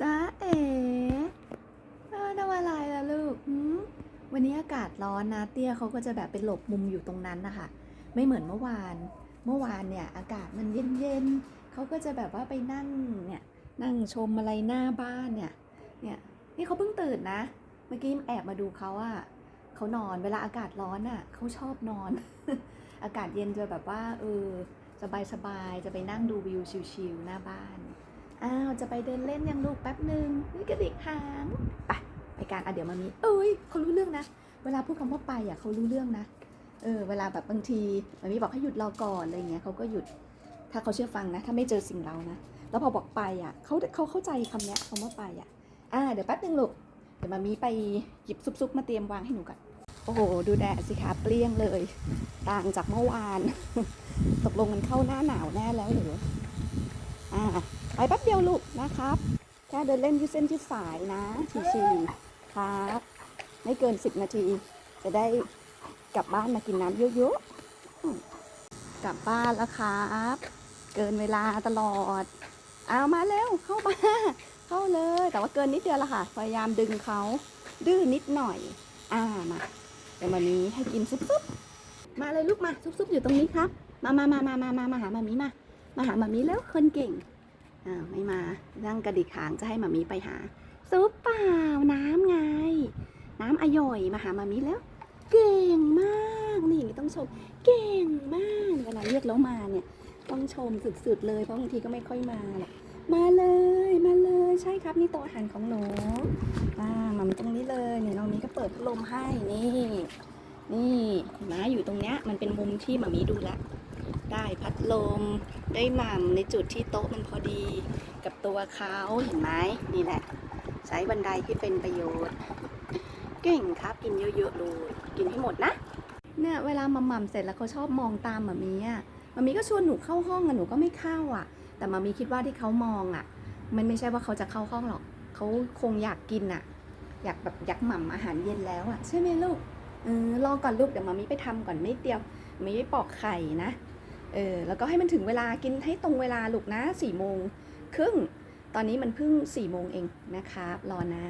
จ้าเอ๋เออทำอะไรล่ะลูกวันนี้อากาศร้อนนะ เตี้ยเขาก็จะแบบไปหลบมุมอยู่ตรงนั้นนะคะ ไม่เหมือนเมื่อวาน เมื่อวานเนี่ย อากาศมันเย็นๆเขาก็จะแบบว่าไปนั่งเนี่ยนั่งชมอะไรหน้าบ้านเนี่ย เนี่ยนี่เขาเพิ่งตื่นนะ เมื่อกี้แอบมาดูเขาอะเขานอนเวลาอากาศร้อนอะเขาชอบนอน อากาศเย็นจะแบบว่าเออสบายๆจะไปนั่งดูวิวชิลๆหน้าบ้าน อ้าวจะไปเดินเล่นยังลูกแป๊บหนึ่งนี่กระดิกหางไปไปการอะเดี๋ยวมามีเอ้ยเขารู้เรื่องนะ เวลาพูดคำว่าไปอะเขารู้เรื่องนะเออเวลาแบบบางทีมามีบอกให้หยุดรอก่อนอะไรเงี้ยเขาก็หยุดถ้าเขาเชื่อฟังนะ ถ้าไม่เจอสิ่งเรานะ แล้วพอบอกไปอะเขาเขาเข้าใจคำเนี้ยคำว่าไปอะอ่าเดี๋ยวแป๊บหนึ่งลูกเดี๋ยวมามีไปหยิบซุปๆมาเตรียมวางให้หนูก่อนโอ้โห ดูแดดสิคะเปรี้ยงเลย ต่างจากเมื่อวาน ตกลงมันเข้าหน้าหนาวแน่แล้วหรืออ่า ไปแป๊บเดียวลู กนะครับ แค่เดินเล่นยืดเส้นยืดสายนะชิวๆครับ ไม่เกิน 10 นาที จะได้กลับบ้านมากินน้ำเยอะๆ กลับบ้านแล้วครับ เกินเวลาตลอด เอามาเร็วเข้ามา เข้าเลย แต่ว่าเกินนิดเดียวละค่ะ พยายามดึงเขาดื้อนิดหน่อย อ่ามาเดี๋ยวมามีให้กินซุปๆ มาเลยลูกมาซุปๆอยู่ตรงนี้ครับ มามามามามามามาหามามีมา มาหามามีแล้วคนเก่ง อ้าวไม่มานั่งกระดิกหางจะให้มามีไปหา ซุปเปล่าน้ำไง น้ำอร่อยมาหามามีแล้ว เก่งมากนี่อย่างนี้ต้องชม เก่งมากเวลาเรียกแล้วมาเนี่ย ต้องชมสุดๆเลยเพราะบางทีก็ไม่ค่อยมาหรอกมาเลยมาเลยใช่ครับนี่โต๊ะอาหารของหนูอ่ามามีตรงนี้เลยเนี่ยน้องนี้ก็เปิดพัดลมให้นี่นี่หมาอยู่ตรงเนี้ยมันเป็นมุมที่มามีดูแล ได้พัดลม ได้หม่ำในจุดที่โต๊ะมันพอดี กับตัวเขาเห็นไหมนี่แหละ ใช้บันไดที่เป็นประโยชน์ เก่งครับกินเยอะๆเลยกินให้หมดนะเนี่ยเวลามาหม่ำเสร็จแล้วเขาชอบมองตามมามีอะมามีก็ชวนหนูเข้าห้องอะหนูก็ไม่เข้าอะ แต่มามีคิดว่าที่เขามองอะ มันไม่ใช่ว่าเขาจะเข้าห้องหรอกเขาคงอยากกินอะ อยากแบบอยากหม่ำอาหารเย็นแล้วอะใช่ไหมลูกเออรอก่อนลูกเดี๋ยวมามีไปทำก่อนไม่เดียวมีไปปอกไข่นะ เออแล้วก็ให้มันถึงเวลากินให้ตรงเวลาลูกนะสี่โมงครึ่งตอนนี้มันเพิ่งสี่โมงเองนะครับรอนะ